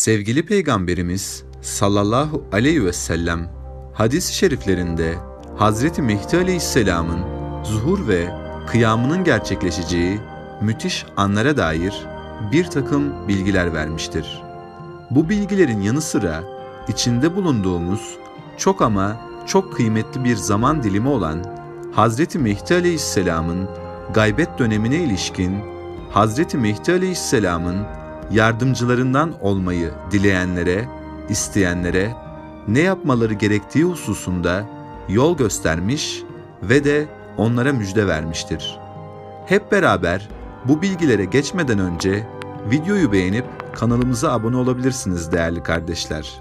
Sevgili Peygamberimiz sallallahu aleyhi ve sellem hadis-i şeriflerinde Hazreti Mehdi Aleyhisselam'ın zuhur ve kıyamının gerçekleşeceği müthiş anlara dair bir takım bilgiler vermiştir. Bu bilgilerin yanı sıra içinde bulunduğumuz çok ama çok kıymetli bir zaman dilimi olan Hazreti Mehdi Aleyhisselam'ın gaybet dönemine ilişkin Hazreti Mehdi Aleyhisselam'ın yardımcılarından olmayı dileyenlere, isteyenlere ne yapmaları gerektiği hususunda yol göstermiş ve de onlara müjde vermiştir. Hep beraber bu bilgilere geçmeden önce videoyu beğenip kanalımıza abone olabilirsiniz değerli kardeşler.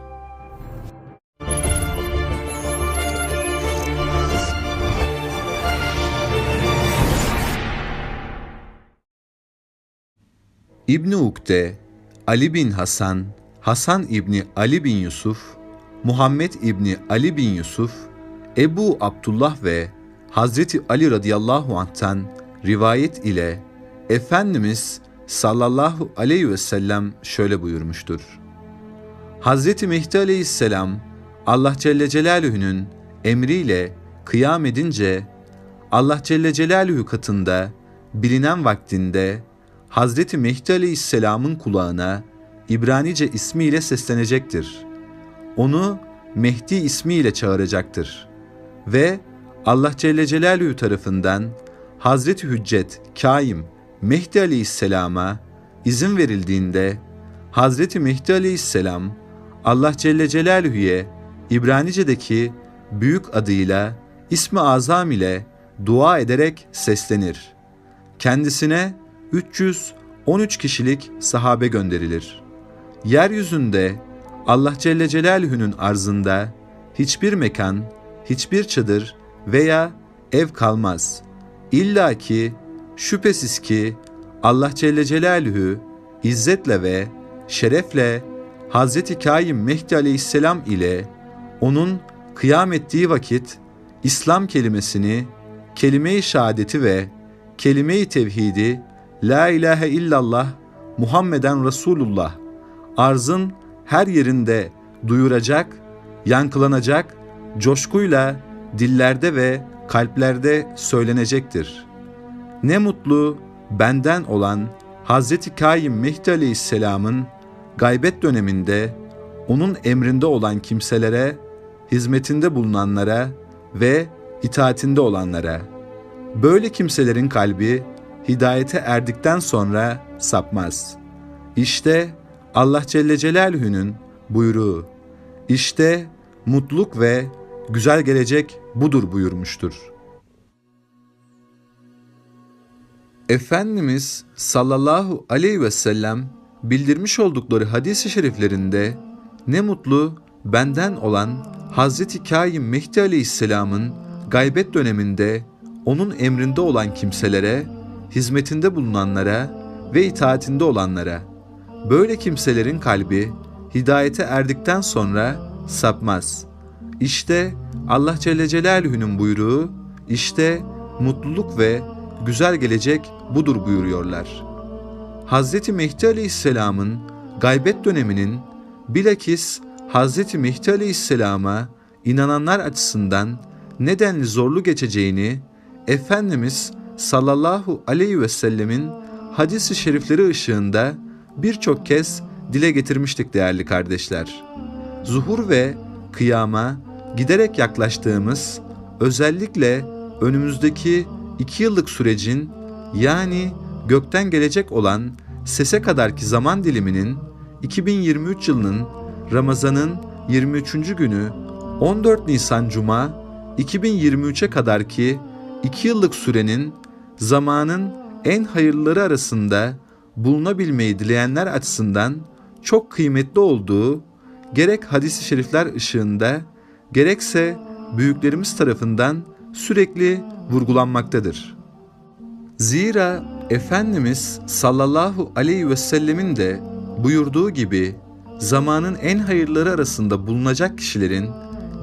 İbni Ukde, Ali bin Hasan, Hasan İbni Ali bin Yusuf, Muhammed İbni Ali bin Yusuf, Ebu Abdullah ve Hazreti Ali radıyallahu anh'tan rivayet ile Efendimiz sallallahu aleyhi ve sellem şöyle buyurmuştur. Hazreti Mehdi aleyhisselam Allah Celle Celaluhu'nun emriyle kıyam edince Allah Celle Celaluhu katında bilinen vaktinde Hazreti Mehdi Aleyhisselam'ın kulağına İbranice ismiyle seslenecektir. Onu Mehdi ismiyle çağıracaktır. Ve Allah Celle Celaluhu tarafından Hazreti Hüccet Kaim Mehdi Aleyhisselam'a izin verildiğinde Hazreti Mehdi Aleyhisselam Allah Celle Celaluhu'ya İbranice'deki büyük adıyla ismi azam ile dua ederek seslenir. Kendisine 313 kişilik sahabe gönderilir. Yeryüzünde Allah Celle Celaluhu'nun arzında hiçbir mekan, hiçbir çadır veya ev kalmaz. İlla ki şüphesiz ki Allah Celle Celaluhu izzetle ve şerefle Hazreti Kaim Mehdi Aleyhisselam ile onun kıyam ettiği vakit İslam kelimesini, kelime-i şehadeti ve kelime-i tevhidi La ilahe illallah Muhammeden Resulullah arzın her yerinde duyuracak, yankılanacak, coşkuyla dillerde ve kalplerde söylenecektir. Ne mutlu benden olan Hazreti Kaim Mehdi Aleyhisselam'ın gaybet döneminde onun emrinde olan kimselere, hizmetinde bulunanlara ve itaatinde olanlara. Böyle kimselerin kalbi hidayete erdikten sonra sapmaz. İşte Allah Celle Celaluhu'nun buyruğu. İşte mutluluk ve güzel gelecek budur buyurmuştur. Efendimiz sallallahu aleyhi ve sellem bildirmiş oldukları hadis-i şeriflerinde ne mutlu benden olan Hazreti Kaim Mehdi Aleyhisselam'ın gaybet döneminde onun emrinde olan kimselere, hizmetinde bulunanlara ve itaatinde olanlara. Böyle kimselerin kalbi hidayete erdikten sonra sapmaz. İşte Allah Celle Celaluhu'nun buyruğu, işte mutluluk ve güzel gelecek budur buyuruyorlar. Hazreti Mehdi Aleyhisselam'ın gaybet döneminin bilakis Hazreti Mehdi Aleyhisselam'a inananlar açısından nedenli zorlu geçeceğini Efendimiz sallallahu aleyhi ve sellemin hadis-i şerifleri ışığında birçok kez dile getirmiştik değerli kardeşler. Zuhur ve kıyama giderek yaklaştığımız özellikle önümüzdeki iki yıllık sürecin yani gökten gelecek olan sese kadarki zaman diliminin 2023 yılının Ramazan'ın 23. günü 14 Nisan Cuma 2023'e kadarki 2 yıllık sürenin zamanın en hayırlıları arasında bulunabilmeyi dileyenler açısından çok kıymetli olduğu gerek hadis-i şerifler ışığında gerekse büyüklerimiz tarafından sürekli vurgulanmaktadır. Zira Efendimiz sallallahu aleyhi ve sellemin de buyurduğu gibi zamanın en hayırları arasında bulunacak kişilerin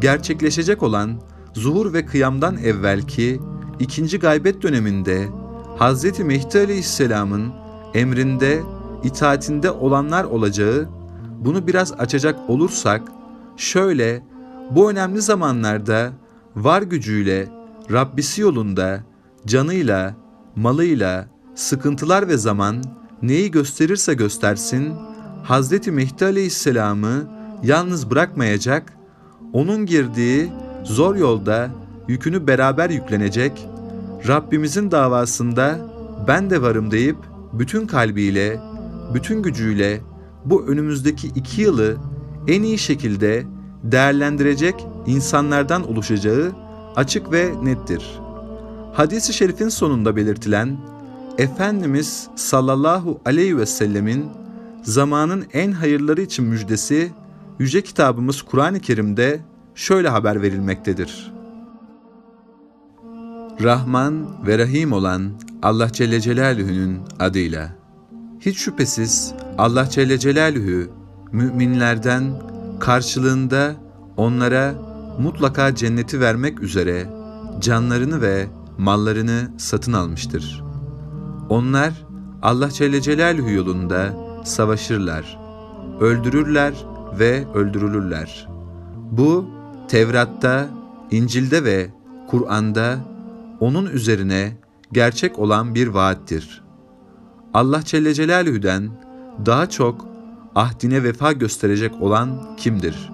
gerçekleşecek olan zuhur ve kıyamdan evvelki ikinci gaybet döneminde Hz. Mehdi Aleyhisselam'ın emrinde, itaatinde olanlar olacağı, bunu biraz açacak olursak, şöyle bu önemli zamanlarda var gücüyle, Rabbisi yolunda, canıyla, malıyla, sıkıntılar ve zaman neyi gösterirse göstersin, Hazreti Mehdi Aleyhisselam'ı yalnız bırakmayacak, onun girdiği zor yolda yükünü beraber yüklenecek, Rabbimizin davasında ben de varım deyip bütün kalbiyle, bütün gücüyle bu önümüzdeki iki yılı en iyi şekilde değerlendirecek insanlardan oluşacağı açık ve nettir. Hadis-i şerifin sonunda belirtilen Efendimiz sallallahu aleyhi ve sellemin zamanın en hayırları için müjdesi yüce kitabımız Kur'an-ı Kerim'de şöyle haber verilmektedir. Rahman ve Rahim olan Allah Celle Celaluhu'nun adıyla. Hiç şüphesiz Allah Celle Celaluhu müminlerden karşılığında onlara mutlaka cenneti vermek üzere canlarını ve mallarını satın almıştır. Onlar Allah Celle Celaluhu yolunda savaşırlar, öldürürler ve öldürülürler. Bu Tevrat'ta, İncil'de ve Kur'an'da onun üzerine gerçek olan bir vaattir. Allah Celle Celaluhu'den daha çok ahdine vefa gösterecek olan kimdir?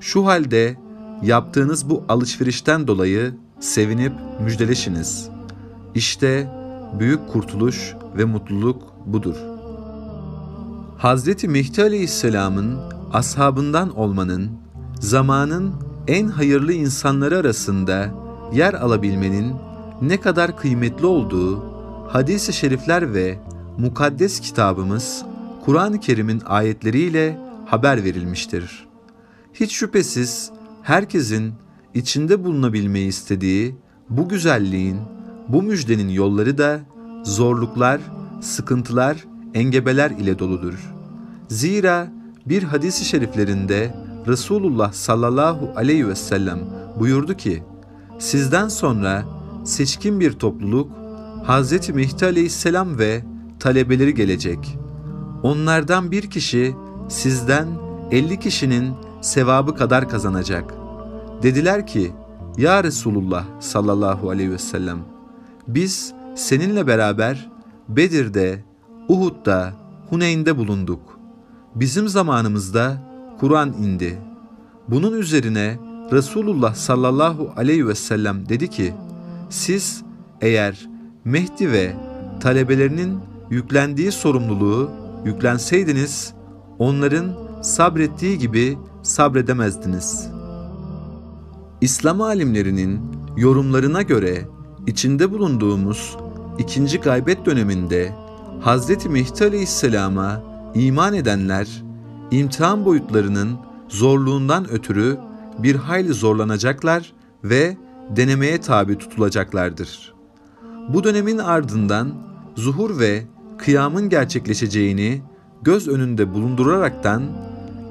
Şu halde yaptığınız bu alışverişten dolayı sevinip müjdeleşiniz. İşte büyük kurtuluş ve mutluluk budur. Hazreti Mehdi Aleyhisselam'ın ashabından olmanın, zamanın en hayırlı insanları arasında yer alabilmenin ne kadar kıymetli olduğu hadis-i şerifler ve mukaddes kitabımız Kur'an-ı Kerim'in ayetleriyle haber verilmiştir. Hiç şüphesiz herkesin içinde bulunabilmeyi istediği bu güzelliğin, bu müjdenin yolları da zorluklar, sıkıntılar, engebeler ile doludur. Zira bir hadisi şeriflerinde Resulullah sallallahu aleyhi ve sellem buyurdu ki, sizden sonra seçkin bir topluluk Hz. Mehdi aleyhisselam ve talebeleri gelecek. Onlardan bir kişi sizden 50 kişinin sevabı kadar kazanacak. Dediler ki, Ya Resulullah sallallahu aleyhi ve sellem, biz seninle beraber Bedir'de, Uhud'da, Huneyn'de bulunduk. Bizim zamanımızda Kur'an indi. Bunun üzerine Resulullah sallallahu aleyhi ve sellem dedi ki, siz eğer Mehdi ve talebelerinin yüklendiği sorumluluğu yüklenseydiniz, onların sabrettiği gibi sabredemezdiniz. İslam alimlerinin yorumlarına göre içinde bulunduğumuz ikinci gaybet döneminde Hz. Mehdi Aleyhisselam'a iman edenler imtihan boyutlarının zorluğundan ötürü bir hayli zorlanacaklar ve denemeye tabi tutulacaklardır. Bu dönemin ardından zuhur ve kıyamın gerçekleşeceğini göz önünde bulunduraraktan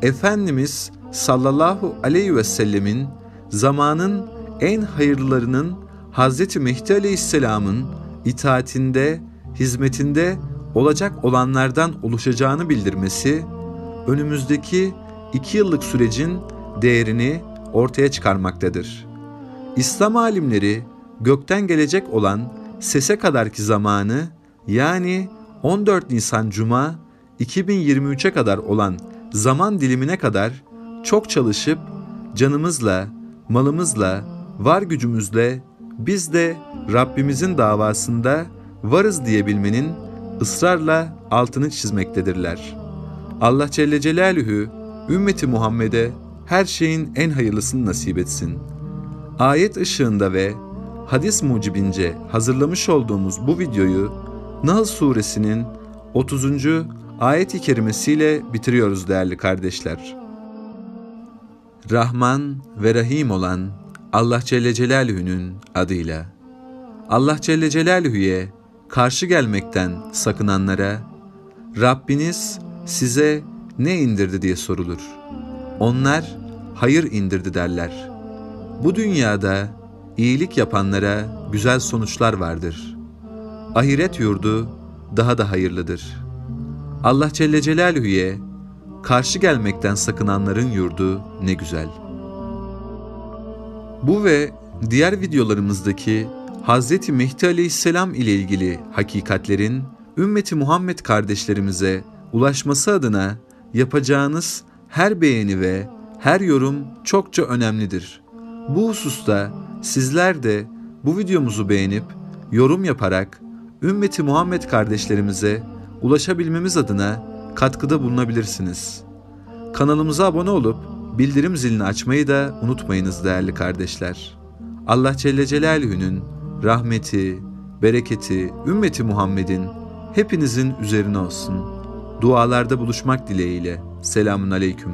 Efendimiz sallallahu aleyhi ve sellemin zamanın en hayırlılarının Hz. Mehdi aleyhisselamın itaatinde, hizmetinde olacak olanlardan oluşacağını bildirmesi, önümüzdeki iki yıllık sürecin değerini ortaya çıkarmaktadır. İslam alimleri gökten gelecek olan sese kadarki zamanı yani 14 Nisan Cuma 2023'e kadar olan zaman dilimine kadar çok çalışıp canımızla, malımızla, var gücümüzle biz de Rabbimizin davasında varız diyebilmenin ısrarla altını çizmektedirler. Allah Celle Celaluhu ümmeti Muhammed'e her şeyin en hayırlısını nasip etsin. Ayet ışığında ve hadis mucibince hazırlamış olduğumuz bu videoyu Nahl suresinin 30. ayet-i kerimesiyle bitiriyoruz değerli kardeşler. Rahman ve Rahim olan Allah Celle Celaluhu'nun adıyla. Allah Celle Celaluhu'ya karşı gelmekten sakınanlara Rabbiniz size ne indirdi diye sorulur. Onlar hayır indirdi derler. Bu dünyada iyilik yapanlara güzel sonuçlar vardır. Ahiret yurdu daha da hayırlıdır. Allah Celle Celaluhu'ya karşı gelmekten sakınanların yurdu ne güzel. Bu ve diğer videolarımızdaki Hz. Mehdi Aleyhisselam ile ilgili hakikatlerin ümmeti Muhammed kardeşlerimize ulaşması adına yapacağınız her beğeni ve her yorum çokça önemlidir. Bu hususta sizler de bu videomuzu beğenip yorum yaparak ümmeti Muhammed kardeşlerimize ulaşabilmemiz adına katkıda bulunabilirsiniz. Kanalımıza abone olup bildirim zilini açmayı da unutmayınız değerli kardeşler. Allah Celle Celaluhu'nun rahmeti, bereketi, ümmeti Muhammed'in hepinizin üzerine olsun. Dualarda buluşmak dileğiyle. Selamun Aleyküm.